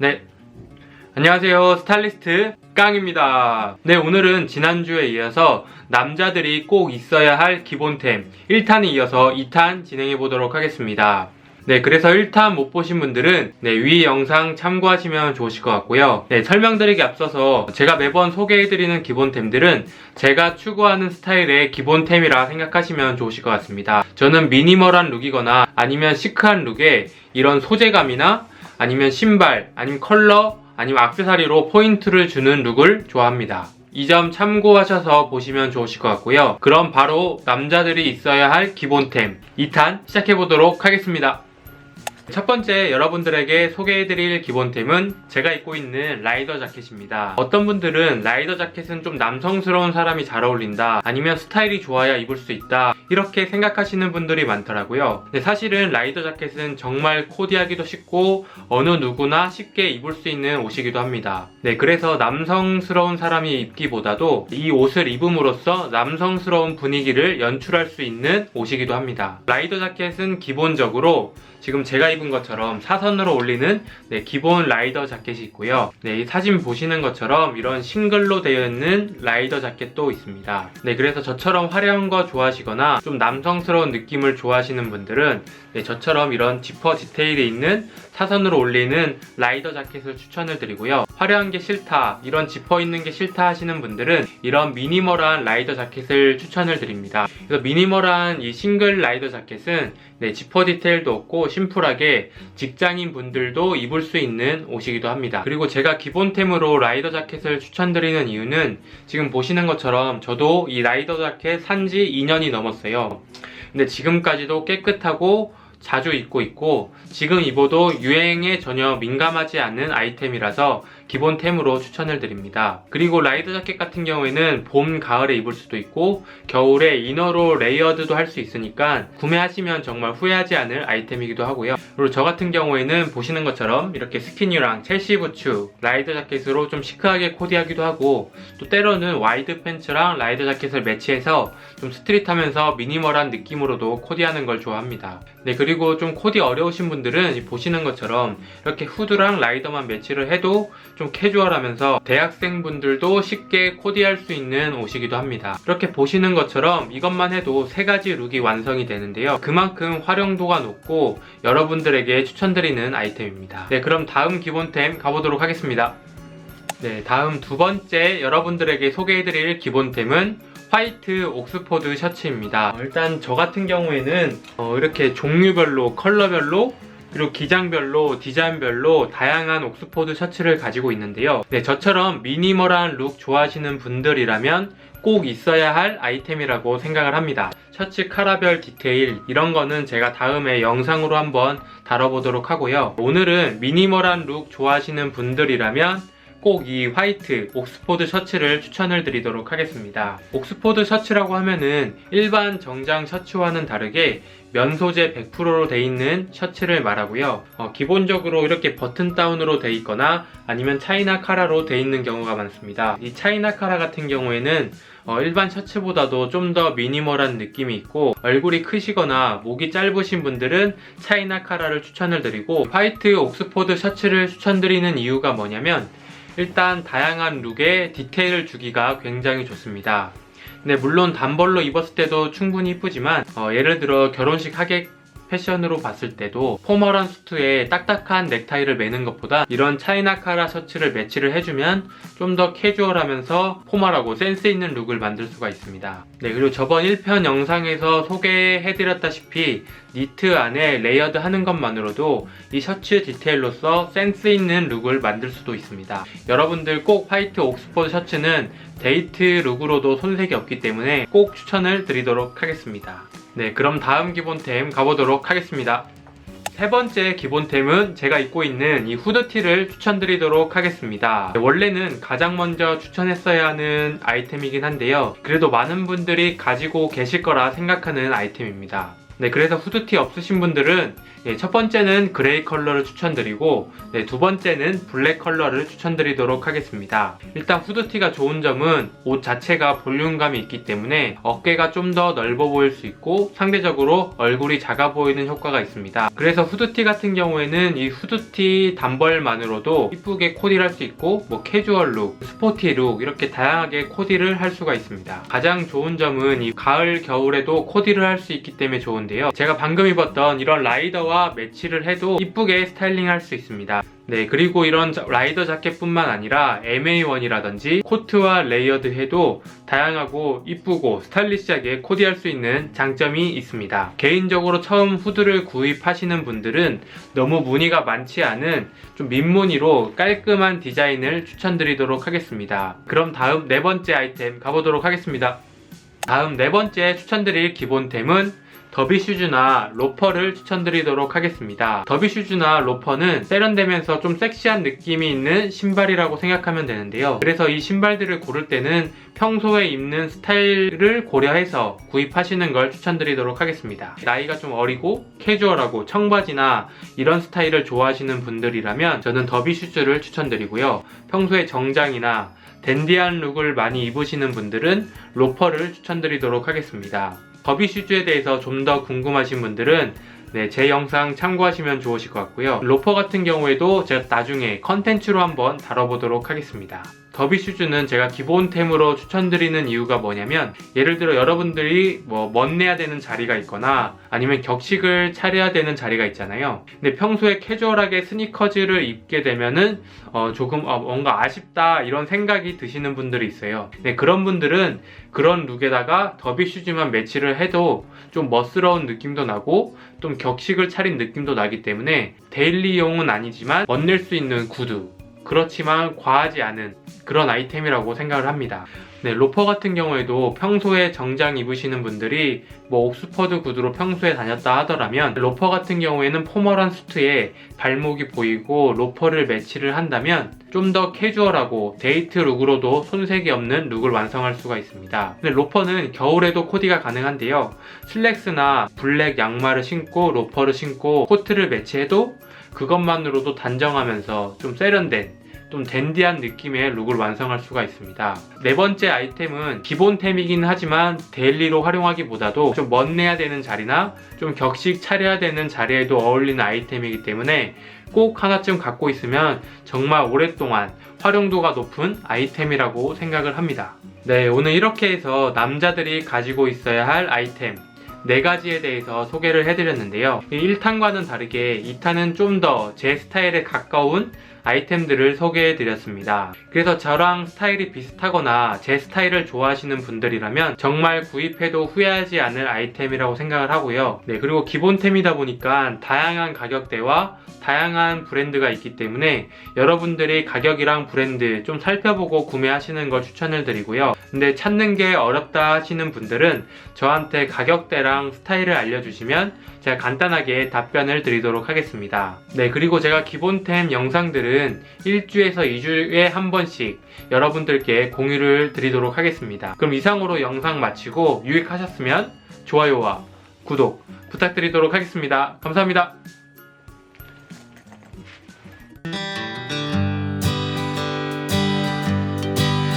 네. 안녕하세요. 스타일리스트 깡입니다. 네, 오늘은 지난주에 이어서 남자들이 꼭 있어야 할 기본템 1탄에 이어서 2탄 진행해 보도록 하겠습니다. 네, 그래서 1탄 못 보신 분들은 네, 위 영상 참고하시면 좋으실 것 같고요. 네, 설명드리기 앞서서 제가 매번 소개해드리는 기본템들은 제가 추구하는 스타일의 기본템이라 생각하시면 좋으실 것 같습니다. 저는 미니멀한 룩이거나 아니면 시크한 룩에 이런 소재감이나 아니면 신발, 아니면 컬러, 아니면 악세사리로 포인트를 주는 룩을 좋아합니다. 이 점 참고하셔서 보시면 좋으실 것 같고요. 그럼 바로 남자들이 있어야 할 기본템 2탄 시작해보도록 하겠습니다. 첫 번째 여러분들에게 소개해드릴 기본템은 제가 입고 있는 라이더 자켓입니다. 어떤 분들은 라이더 자켓은 좀 남성스러운 사람이 잘 어울린다 아니면 스타일이 좋아야 입을 수 있다 이렇게 생각하시는 분들이 많더라고요. 근데 사실은 라이더 자켓은 정말 코디하기도 쉽고 어느 누구나 쉽게 입을 수 있는 옷이기도 합니다. 네, 그래서 남성스러운 사람이 입기보다도 이 옷을 입음으로써 남성스러운 분위기를 연출할 수 있는 옷이기도 합니다. 라이더 자켓은 기본적으로 지금 제가 입은 것처럼 사선으로 올리는 네, 기본 라이더 자켓이 있고요. 네, 이 사진 보시는 것처럼 이런 싱글로 되어 있는 라이더 자켓도 있습니다. 네, 그래서 저처럼 화려한 거 좋아하시거나 좀 남성스러운 느낌을 좋아하시는 분들은 네, 저처럼 이런 지퍼 디테일이 있는 사선으로 올리는 라이더 자켓을 추천을 드리고요. 화려한 게 싫다, 이런 지퍼 있는 게 싫다 하시는 분들은 이런 미니멀한 라이더 자켓을 추천을 드립니다. 그래서 미니멀한 이 싱글 라이더 자켓은 네, 지퍼 디테일도 없고 심플하게 직장인 분들도 입을 수 있는 옷이기도 합니다. 그리고 제가 기본템으로 라이더 자켓을 추천드리는 이유는 지금 보시는 것처럼 저도 이 라이더 자켓 산지 2년이 넘었어요. 근데 지금까지도 깨끗하고 자주 입고 있고 지금 입어도 유행에 전혀 민감하지 않는 아이템이라서 기본템으로 추천을 드립니다. 그리고 라이더 자켓 같은 경우에는 봄, 가을에 입을 수도 있고 겨울에 이너로 레이어드도 할 수 있으니까 구매하시면 정말 후회하지 않을 아이템이기도 하고요. 그리고 저 같은 경우에는 보시는 것처럼 이렇게 스키니랑 첼시 부츠, 라이더 자켓으로 좀 시크하게 코디하기도 하고 또 때로는 와이드 팬츠랑 라이더 자켓을 매치해서 좀 스트릿하면서 미니멀한 느낌으로도 코디하는 걸 좋아합니다. 네, 그리고 좀 코디 어려우신 분들은 보시는 것처럼 이렇게 후드랑 라이더만 매치를 해도 좀 캐주얼하면서 대학생분들도 쉽게 코디할 수 있는 옷이기도 합니다. 이렇게 보시는 것처럼 이것만 해도 세 가지 룩이 완성이 되는데요. 그만큼 활용도가 높고 여러분들에게 추천드리는 아이템입니다. 네, 그럼 다음 기본템 가보도록 하겠습니다. 네, 다음 두 번째 여러분들에게 소개해드릴 기본템은 화이트 옥스포드 셔츠입니다. 어, 일단 저 같은 경우에는 어, 이렇게 종류별로 컬러별로 그리고 기장별로 디자인별로 다양한 옥스포드 셔츠를 가지고 있는데요. 네, 저처럼 미니멀한 룩 좋아하시는 분들이라면 꼭 있어야 할 아이템이라고 생각을 합니다. 셔츠 카라별 디테일 이런 거는 제가 다음에 영상으로 한번 다뤄보도록 하고요. 오늘은 미니멀한 룩 좋아하시는 분들이라면 꼭 이 화이트 옥스포드 셔츠를 추천을 드리도록 하겠습니다. 옥스포드 셔츠라고 하면은 일반 정장 셔츠와는 다르게 면 소재 100%로 돼 있는 셔츠를 말하고요. 어, 기본적으로 이렇게 버튼 다운으로 돼 있거나 아니면 차이나 카라로 돼 있는 경우가 많습니다. 이 차이나 카라 같은 경우에는 어, 일반 셔츠보다도 좀 더 미니멀한 느낌이 있고 얼굴이 크시거나 목이 짧으신 분들은 차이나 카라를 추천을 드리고 화이트 옥스포드 셔츠를 추천드리는 이유가 뭐냐면 일단 다양한 룩에 디테일을 주기가 굉장히 좋습니다. 근데 물론 단벌로 입었을 때도 충분히 이쁘지만 어, 예를 들어 결혼식 하객 패션으로 봤을 때도 포멀한 수트에 딱딱한 넥타이를 매는 것보다 이런 차이나 카라 셔츠를 매치를 해주면 좀 더 캐주얼하면서 포멀하고 센스 있는 룩을 만들 수가 있습니다. 네 그리고 저번 1편 영상에서 소개해드렸다시피 니트 안에 레이어드 하는 것만으로도 이 셔츠 디테일로서 센스 있는 룩을 만들 수도 있습니다. 여러분들 꼭 화이트 옥스퍼드 셔츠는 데이트 룩으로도 손색이 없기 때문에 꼭 추천을 드리도록 하겠습니다. 네, 그럼 다음 기본템 가보도록 하겠습니다. 세 번째 기본템은 제가 입고 있는 이 후드티를 추천드리도록 하겠습니다. 원래는 가장 먼저 추천했어야 하는 아이템이긴 한데요. 그래도 많은 분들이 가지고 계실 거라 생각하는 아이템입니다. 네, 그래서 후드티 없으신 분들은 예, 첫 번째는 그레이 컬러를 추천드리고 네, 두 번째는 블랙 컬러를 추천드리도록 하겠습니다. 일단 후드티가 좋은 점은 옷 자체가 볼륨감이 있기 때문에 어깨가 좀 더 넓어 보일 수 있고 상대적으로 얼굴이 작아 보이는 효과가 있습니다. 그래서 후드티 같은 경우에는 이 후드티 단벌만으로도 이쁘게 코디를 할 수 있고 뭐 캐주얼 룩, 스포티 룩 이렇게 다양하게 코디를 할 수가 있습니다. 가장 좋은 점은 이 가을 겨울에도 코디를 할 수 있기 때문에 좋은데 요. 제가 방금 입었던 이런 라이더와 매치를 해도 이쁘게 스타일링 할 수 있습니다. 네, 그리고 이런 자- 라이더 자켓뿐만 아니라 MA1이라든지 코트와 레이어드 해도 다양하고 이쁘고 스타일리시하게 코디할 수 있는 장점이 있습니다. 개인적으로 처음 후드를 구입하시는 분들은 너무 무늬가 많지 않은 좀 민무늬로 깔끔한 디자인을 추천드리도록 하겠습니다. 그럼 다음 네 번째 아이템 가보도록 하겠습니다. 다음 네 번째 추천드릴 기본템은 더비 슈즈나 로퍼를 추천드리도록 하겠습니다. 더비 슈즈나 로퍼는 세련되면서 좀 섹시한 느낌이 있는 신발이라고 생각하면 되는데요. 그래서 이 신발들을 고를 때는 평소에 입는 스타일을 고려해서 구입하시는 걸 추천드리도록 하겠습니다. 나이가 좀 어리고 캐주얼하고 청바지나 이런 스타일을 좋아하시는 분들이라면 저는 더비 슈즈를 추천드리고요. 평소에 정장이나 댄디한 룩을 많이 입으시는 분들은 로퍼를 추천드리도록 하겠습니다. 더비 슈즈에 대해서 좀 더 궁금하신 분들은 네, 제 영상 참고하시면 좋으실 것 같고요. 로퍼 같은 경우에도 제가 나중에 컨텐츠로 한번 다뤄보도록 하겠습니다. 더비 슈즈는 제가 기본템으로 추천드리는 이유가 뭐냐면 예를 들어 여러분들이 뭐 멋내야 되는 자리가 있거나 아니면 격식을 차려야 되는 자리가 있잖아요. 근데 평소에 캐주얼하게 스니커즈를 입게 되면은 어, 조금 어, 뭔가 아쉽다 이런 생각이 드시는 분들이 있어요. 네, 그런 분들은 그런 룩에다가 더비 슈즈만 매치를 해도 좀 멋스러운 느낌도 나고 좀 격식을 차린 느낌도 나기 때문에 데일리용은 아니지만 멋낼 수 있는 구두 그렇지만 과하지 않은 그런 아이템이라고 생각을 합니다. 네, 로퍼 같은 경우에도 평소에 정장 입으시는 분들이 뭐 옥스퍼드 구두로 평소에 다녔다 하더라면 로퍼 같은 경우에는 포멀한 수트에 발목이 보이고 로퍼를 매치를 한다면 좀 더 캐주얼하고 데이트 룩으로도 손색이 없는 룩을 완성할 수가 있습니다. 근데 로퍼는 겨울에도 코디가 가능한데요. 슬랙스나 블랙 양말을 신고 로퍼를 신고 코트를 매치해도 그것만으로도 단정하면서 좀 세련된 좀 댄디한 느낌의 룩을 완성할 수가 있습니다. 네 번째 아이템은 기본템이긴 하지만 데일리로 활용하기보다도 좀 멋내야 되는 자리나 좀 격식 차려야 되는 자리에도 어울리는 아이템이기 때문에 꼭 하나쯤 갖고 있으면 정말 오랫동안 활용도가 높은 아이템이라고 생각을 합니다. 네, 오늘 이렇게 해서 남자들이 가지고 있어야 할 아이템 네 가지에 대해서 소개를 해드렸는데요. 1탄과는 다르게 2탄은 좀 더 제 스타일에 가까운 아이템들을 소개해 드렸습니다. 그래서 저랑 스타일이 비슷하거나 제 스타일을 좋아하시는 분들이라면 정말 구입해도 후회하지 않을 아이템이라고 생각을 하고요. 네, 그리고 기본템이다 보니까 다양한 가격대와 다양한 브랜드가 있기 때문에 여러분들이 가격이랑 브랜드 좀 살펴보고 구매하시는 걸 추천을 드리고요. 근데 찾는 게 어렵다 하시는 분들은 저한테 가격대랑 스타일을 알려주시면 제가 간단하게 답변을 드리도록 하겠습니다. 네, 그리고 제가 기본템 영상들 은 일주에서 2주에 한 번씩 여러분들께 공유를 드리도록 하겠습니다. 그럼 이상으로 영상 마치고 유익하셨으면 좋아요와 구독 부탁드리도록 하겠습니다. 감사합니다.